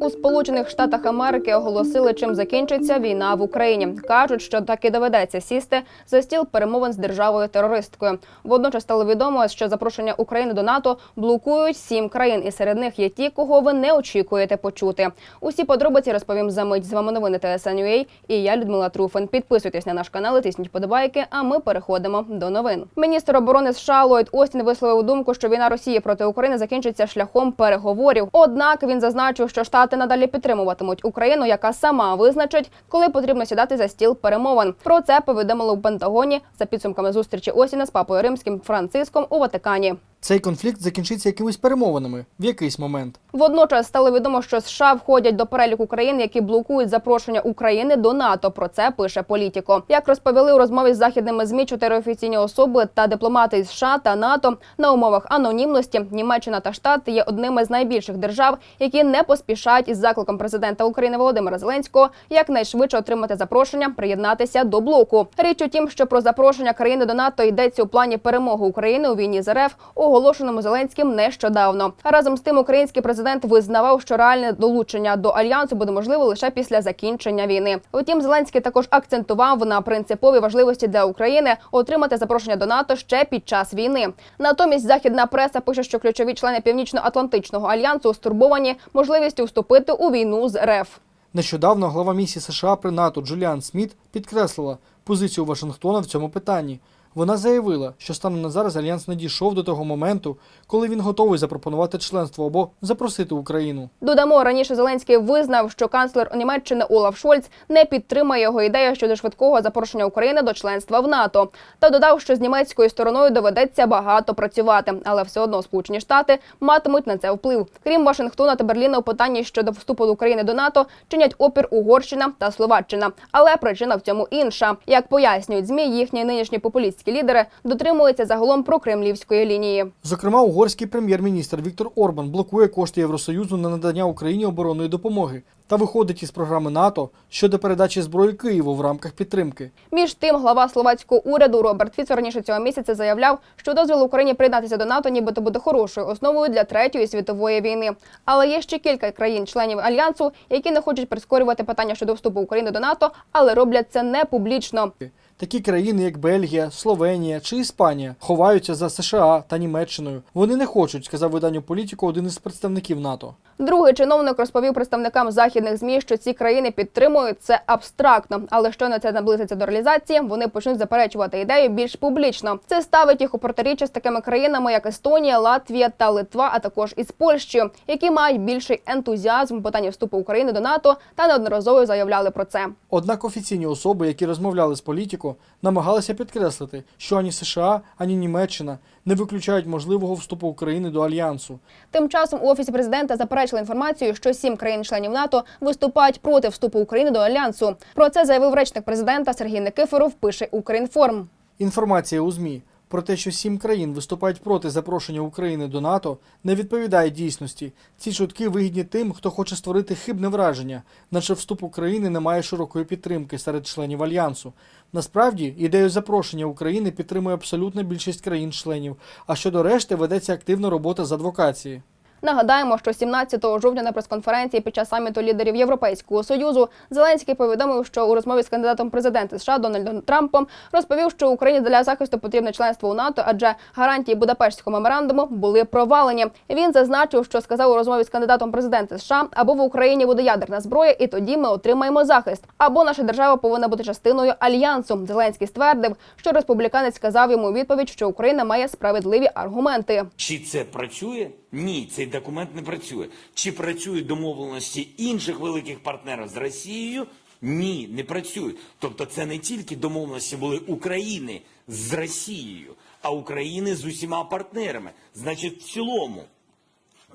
У Сполучених Штатах Америки оголосили, чим закінчиться війна в Україні. кажуть, що так і доведеться сісти за стіл перемовин з державою терористкою. Водночас стало відомо, що запрошення України до НАТО блокують сім країн, і серед них є ті, кого ви не очікуєте почути. Усі подробиці розповім за мить. З вами новини ТСН.UA і я Людмила Труфен. Підписуйтесь на наш канал, і тисніть подобайки. А ми переходимо до новин. Міністр оборони США Ллойд Остін висловив думку, що війна Росії проти України закінчиться шляхом переговорів. Однак він зазначив, що Штати надалі підтримуватимуть Україну, яка сама визначить, коли потрібно сідати за стіл перемовин. Про це повідомили в Пентагоні за підсумками зустрічі Осіна з папою римським Франциском у Ватикані. Цей конфлікт закінчиться якимись перемовинами в якийсь момент. Водночас стало відомо, що США входять до переліку країн, які блокують запрошення України до НАТО. Про це пише Політіко. Як розповіли у розмові з західними змі чотири офіційні особи та дипломати із США та НАТО на умовах анонімності, Німеччина та Штати є одними з найбільших держав, які не поспішають із закликом президента України Володимира Зеленського якнайшвидше отримати запрошення приєднатися до блоку. Річ у тім, що про запрошення країни до НАТО йдеться у плані перемоги України у війні з РФ, оголошеному Зеленським нещодавно. Разом з тим, український президент визнавав, що реальне долучення до альянсу буде можливо лише після закінчення війни. Втім, Зеленський також акцентував на принциповій важливості для України отримати запрошення до НАТО ще під час війни. Натомість західна преса пише, що ключові члени Північно-Атлантичного альянсу стурбовані можливістю вступити у війну з РФ. Нещодавно глава місії США при НАТО Джуліан Сміт підкреслила позицію Вашингтона в цьому питанні. Вона заявила, що станом на зараз альянс не дійшов до того моменту, коли він готовий запропонувати членство або запросити Україну. Додамо раніше Зеленський визнав, що канцлер Німеччини Олаф Шольц не підтримає його ідею щодо швидкого запрошення України до членства в НАТО. Та додав, що з німецькою стороною доведеться багато працювати, але все одно Сполучені Штати матимуть на це вплив. Крім Вашингтона та Берліна у питанні щодо вступу України до НАТО чинять опір Угорщина та Словаччина. Але причина в цьому інша. Як пояснюють змі, їхні нинішні популістські лідери дотримуються загалом прокремлівської лінії. Зокрема, угорський прем'єр-міністр Віктор Орбан блокує кошти Євросоюзу на надання Україні оборонної допомоги та виходить із програми НАТО щодо передачі зброї Києву в рамках підтримки. Між тим, глава словацького уряду Роберт Фіцо раніше цього місяця заявляв, що дозвіл Україні приєднатися до НАТО, нібито буде хорошою основою для третьої світової війни. Але є ще кілька країн-членів альянсу, які не хочуть прискорювати питання щодо вступу України до НАТО, але роблять це не публічно. Такі країни, як Бельгія, Словенія чи Іспанія, ховаються за США та Німеччиною. Вони не хочуть, сказав виданню політику один із представників НАТО. Другий чиновник розповів представникам західних змі, що ці країни підтримують це абстрактно, але щойно це наблизиться до реалізації, вони почнуть заперечувати ідею більш публічно. Це ставить їх у протиріччя з такими країнами, як Естонія, Латвія та Литва, а також із Польщею, які мають більший ентузіазм в питанні вступу України до НАТО та неодноразово заявляли про це. Однак офіційні особи, які розмовляли з політико, намагалися підкреслити, що ані США, ані Німеччина не виключають можливого вступу України до альянсу. Тим часом у офісі президента заперечили інформацію, що сім країн-членів НАТО виступають проти вступу України до альянсу. Про це заявив речник президента Сергій Никифоров. Пише Укрінформ. Інформація у ЗМІ про те, що сім країн виступають проти запрошення України до НАТО, не відповідає дійсності. Ці чутки вигідні тим, хто хоче створити хибне враження, наче вступ України не має широкої підтримки серед членів альянсу. Насправді, ідею запрошення України підтримує абсолютна більшість країн-членів. А щодо решти ведеться активна робота з адвокації. Нагадаємо, що 17 жовтня на прес-конференції під час саміту лідерів Європейського союзу Зеленський повідомив, що у розмові з кандидатом в президенти США Дональдом Трампом розповів, що Україні для захисту потрібне членство у НАТО, адже гарантії Будапештського меморандуму були провалені. Він зазначив, що сказав у розмові з кандидатом в президенти США або в Україні буде ядерна зброя, і тоді ми отримаємо захист, або наша держава повинна бути частиною альянсу. Зеленський ствердив, що республіканець сказав йому відповідь, що Україна має справедливі аргументи. Чи це працює? Ні, цей документ не працює. Чи працюють домовленості інших великих партнерів з Росією? Ні, не працюють. Тобто це не тільки домовленості були України з Росією, а України з усіма партнерами. Значить, в цілому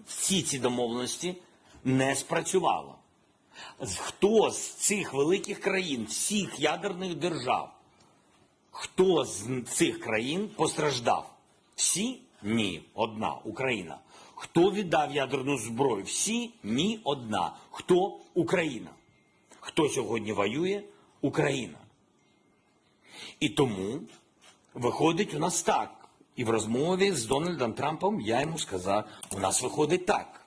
всі ці домовленості не спрацювали. З- Хто з цих великих країн, всіх ядерних держав, Хто з цих країн постраждав? Всі? Ні, одна Україна. Хто віддав ядерну зброю? Всі? Ні, одна. Хто Україна? Хто сьогодні воює? Україна. І тому виходить у нас так. І в розмові з Дональдом Трампом я йому сказав: у нас виходить так.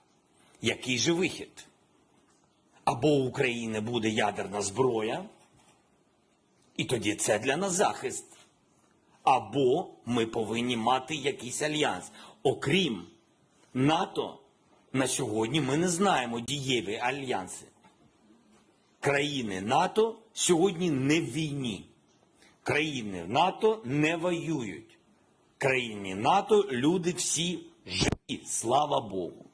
Який же вихід? Або у України буде ядерна зброя, і тоді це для нас захист. Або ми повинні мати якийсь альянс. Окрім НАТО, на сьогодні ми не знаємо дієві альянси. Країни НАТО сьогодні не в війні. Країни НАТО не воюють. Країни НАТО люди всі живі, слава Богу.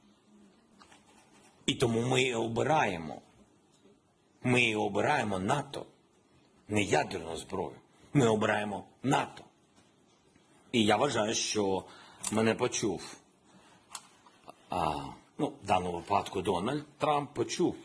І тому ми і обираємо. Ми і обираємо НАТО, не ядерну зброю. Ми обираємо НАТО. І я вважаю, що мене почув. А, ну, в даному випадку Дональд Трамп почув,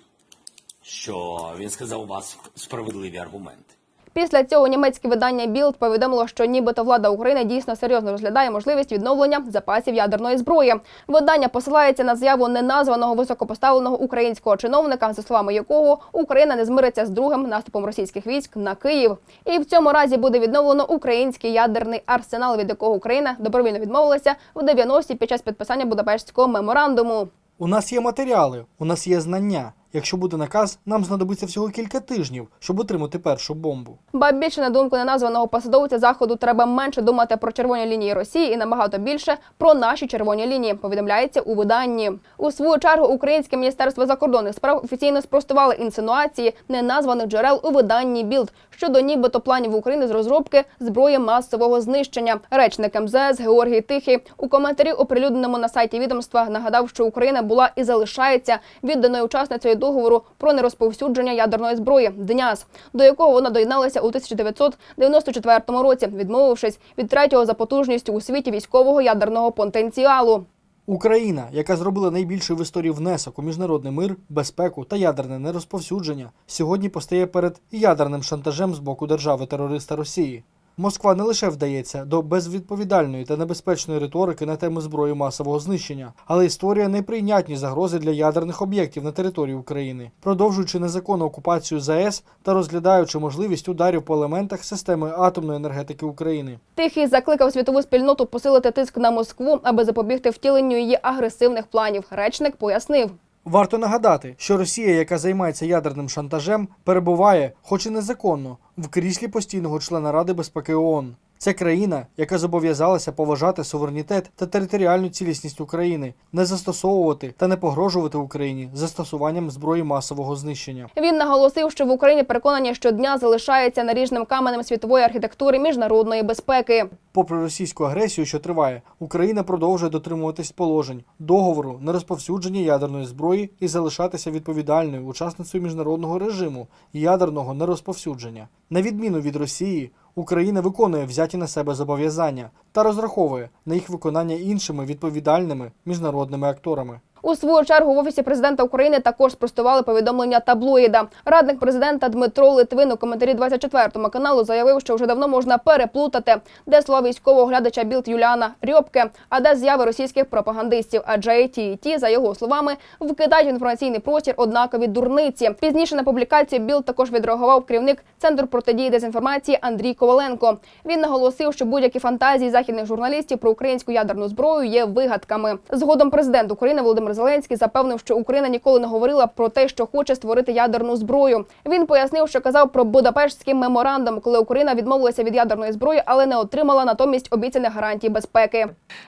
що він сказав у вас справедливі аргументи. Після цього німецьке видання Білд повідомило, що нібито влада України дійсно серйозно розглядає можливість відновлення запасів ядерної зброї. Видання посилається на заяву неназваного високопоставленого українського чиновника, за словами якого Україна не змириться з другим наступом російських військ на Київ. І в цьому разі буде відновлено український ядерний арсенал, від якого Україна добровільно відмовилася в 90-ті під час підписання Будапештського меморандуму. У нас є матеріали, у нас є знання. Якщо буде наказ, нам знадобиться всього кілька тижнів, щоб отримати першу бомбу. Ба більше на думку неназваного посадовця заходу треба менше думати про червоні лінії Росії і набагато більше про наші червоні лінії. Повідомляється у виданні. У свою чергу Українське міністерство закордонних справ офіційно спростувало інсинуації неназваних джерел у виданні Білд щодо нібито планів України з розробки зброї масового знищення. Речник МЗС Георгій Тихий у коментарі, оприлюдненому на сайті відомства, нагадав, що Україна була і залишається відданою учасницею договору про нерозповсюдження ядерної зброї ДНЯС, до якого вона доєдналася у 1994 році, відмовившись від третього за потужністю у світі військового ядерного потенціалу. Україна, яка зробила найбільший в історії внесок у міжнародний мир, безпеку та ядерне нерозповсюдження, сьогодні постає перед ядерним шантажем з боку держави-терориста Росії. Москва не лише вдається до безвідповідальної та небезпечної риторики на тему зброї масового знищення, але й створює неприйнятні загрози для ядерних об'єктів на території України, продовжуючи незаконну окупацію ЗАЕС та розглядаючи можливість ударів по елементах системи атомної енергетики України. Тихий закликав світову спільноту посилити тиск на Москву, аби запобігти втіленню її агресивних планів. Речник пояснив. Варто нагадати, що Росія, яка займається ядерним шантажем, перебуває, хоч і незаконно, в кріслі постійного члена Ради безпеки ООН. Це країна, яка зобов'язалася поважати суверенітет та територіальну цілісність України, не застосовувати та не погрожувати Україні застосуванням зброї масового знищення. Він наголосив, що в Україні переконані щодня залишається наріжним каменем світової архітектури міжнародної безпеки. Попри російську агресію, що триває, Україна продовжує дотримуватись положень договору на розповсюдження ядерної зброї і залишатися відповідальною учасницею міжнародного режиму ядерного нерозповсюдження. На відміну від Росії, Україна виконує взяті на себе зобов'язання та розраховує на їх виконання іншими відповідальними міжнародними акторами. У свою чергу в офісі президента України також спростували повідомлення таблоїда. Радник президента Дмитро Литвин у коментарі 24 каналу заявив, що вже давно можна переплутати, де слова військового глядача Білд Юліана Рьопке, а де зяви російських пропагандистів. Адже ті, і ті, за його словами, вкидають інформаційний простір однакові дурниці. Пізніше на публікацію Білд також відреагував керівник центру протидії дезінформації Андрій Коваленко. Він наголосив, що будь-які фантазії західних журналістів про українську ядерну зброю є вигадками. Згодом президент України Володимир Зеленський запевнив, що Україна ніколи не говорила про те, що хоче створити ядерну зброю. Він пояснив, що казав про Будапештський меморандум, коли Україна відмовилася від ядерної зброї, але не отримала натомість обіцяних гарантій безпеки.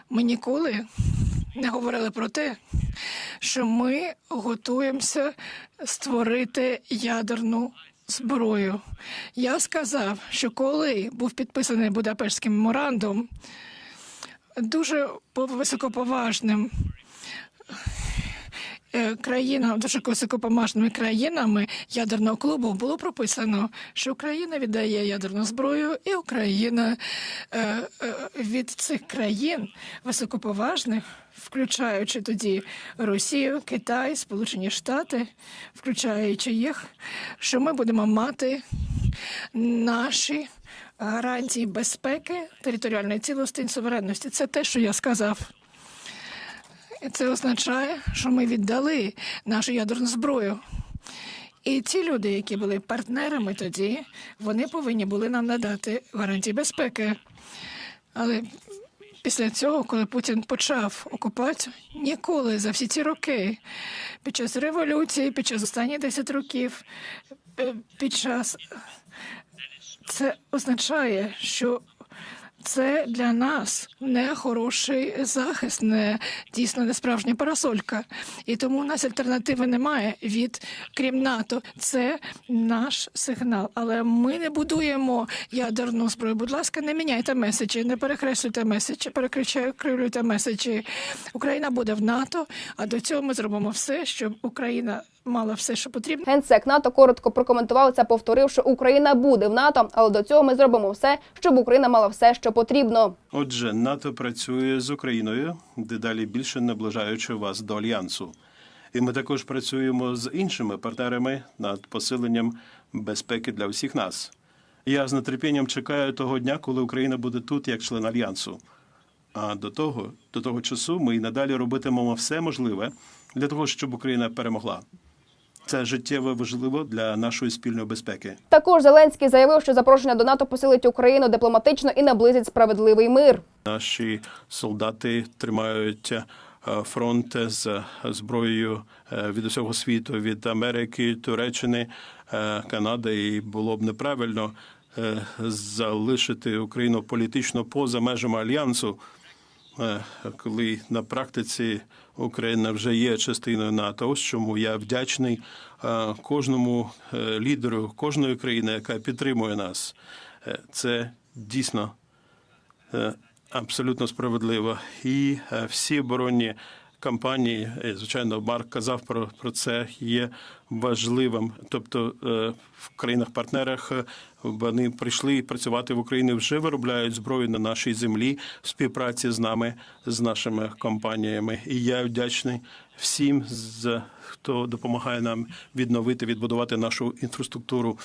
Ми ніколи не говорили про те, що ми готуємося створити ядерну зброю. Я сказав, що коли був підписаний Будапештський меморандум, дуже по- високоповажним країнам, дуже високоповажними країнами ядерного клубу було прописано, що Україна віддає ядерну зброю, і Україна е, е, від цих країн високоповажних, включаючи тоді Росію, Китай, Сполучені Штати, включаючи їх, що ми будемо мати наші гарантії безпеки, територіальної цілості і суверенності. Це те, що я сказав. Це означає, що ми віддали нашу ядерну зброю. І ті люди, які були партнерами тоді, вони повинні були нам надати гарантії безпеки. Але після цього, коли Путін почав окупацію, ніколи за всі ці роки, під час революції, під час останніх 10 років, е, під час це означає, що це для нас не хороший захист, не дійсно не справжня парасолька. І тому у нас альтернативи немає від крім НАТО. Це наш сигнал. Але ми не будуємо ядерну зброю. Будь ласка, не міняйте меседжі, не перекреслюйте меседжі, перекривлюйте меседжі. Україна буде в НАТО, а до цього ми зробимо все, щоб Україна мала все, що потрібно. Генсек НАТО коротко прокоментував це, повторивши, Україна буде в НАТО, але до цього ми зробимо все, щоб Україна мала все, що потрібно. Отже, НАТО працює з Україною, дедалі більше наближаючи вас до альянсу. І ми також працюємо з іншими партнерами над посиленням безпеки для всіх нас. Я з нетерпінням чекаю того дня, коли Україна буде тут як член альянсу. А до того, до того часу, ми і надалі робитимемо все можливе для того, щоб Україна перемогла. Це життєво важливо для нашої спільної безпеки. Також Зеленський заявив, що запрошення до НАТО посилить Україну дипломатично і наблизить справедливий мир. Наші солдати тримають е, фронт з зброєю е, від усього світу, від Америки, Туреччини, е, Канади. І було б неправильно е, залишити Україну політично поза межами альянсу, е, коли на практиці Україна вже є частиною НАТО. Ось чому я вдячний е, кожному е, лідеру кожної країни, яка підтримує нас. Е, Це дійсно Е, абсолютно справедливо. І е, всі оборонні кампанії, е, звичайно, Марк казав про, про це, є важливим. Тобто е, в країнах-партнерах е, вони прийшли працювати в Україні, вже виробляють зброю на нашій землі в співпраці з нами, з нашими компаніями. І я вдячний всім, хто допомагає нам відновити, відбудувати нашу інфраструктуру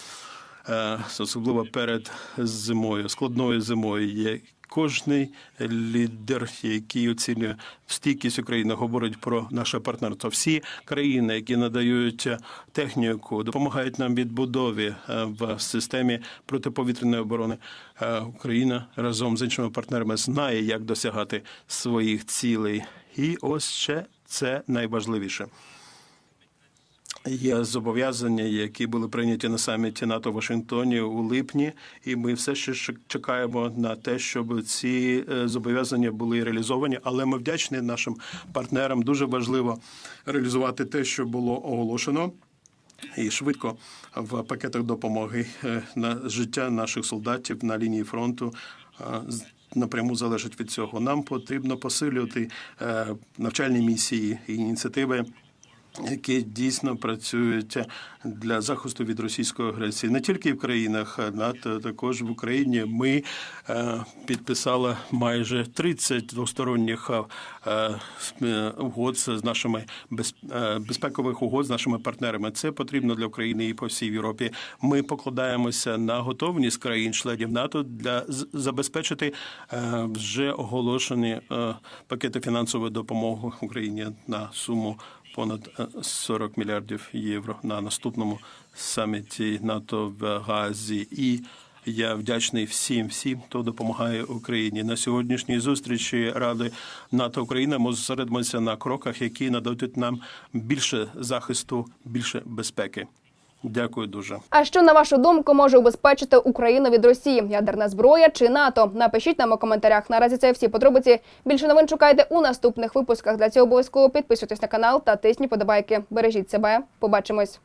особливо перед зимою, складною зимою. Кожний лідер, який оцінює стійкість України, говорить про наше партнерство. Всі країни, які надають техніку, допомагають нам відбудові е, в системі протиповітряної оборони. Е, Україна разом з іншими партнерами знає, як досягати своїх цілей. І ось ще це найважливіше. Є зобов'язання, які були прийняті на саміті НАТО в Вашингтоні у липні, і ми все ще чекаємо на те, щоб ці е, зобов'язання були реалізовані. Але ми вдячні нашим партнерам. Дуже важливо реалізувати те, що було оголошено. І швидко в пакетах допомоги е, на життя наших солдатів на лінії фронту напряму залежить від цього. Нам потрібно посилювати е, навчальні місії і ініціативи які дійсно працюють для захисту від російської агресії не тільки в країнах НАТО, також в Україні. Ми е, підписали майже 30 двосторонніх е, е, угод з нашими без, е, безпекових угод з нашими партнерами. Це потрібно для України і по всій Європі. Ми покладаємося на готовність країн-членів НАТО для забезпечити е, вже оголошені е, пакети фінансової допомоги Україні на суму понад е, 40 мільярдів євро на наступному саміті НАТО в Газі. І я вдячний всім, всім, хто допомагає Україні на сьогоднішній зустрічі Ради НАТО Україна. Ми зосередимося на кроках, які нададуть нам більше захисту, більше безпеки. Дякую дуже. А що на вашу думку може убезпечити Україну від Росії? Ядерна зброя чи НАТО? Напишіть нам у коментарях. Наразі це всі подробиці. Більше новин шукайте у наступних випусках. Для цього обов'язково підписуйтесь на канал та тисніть подобайки. Бережіть себе. Побачимось.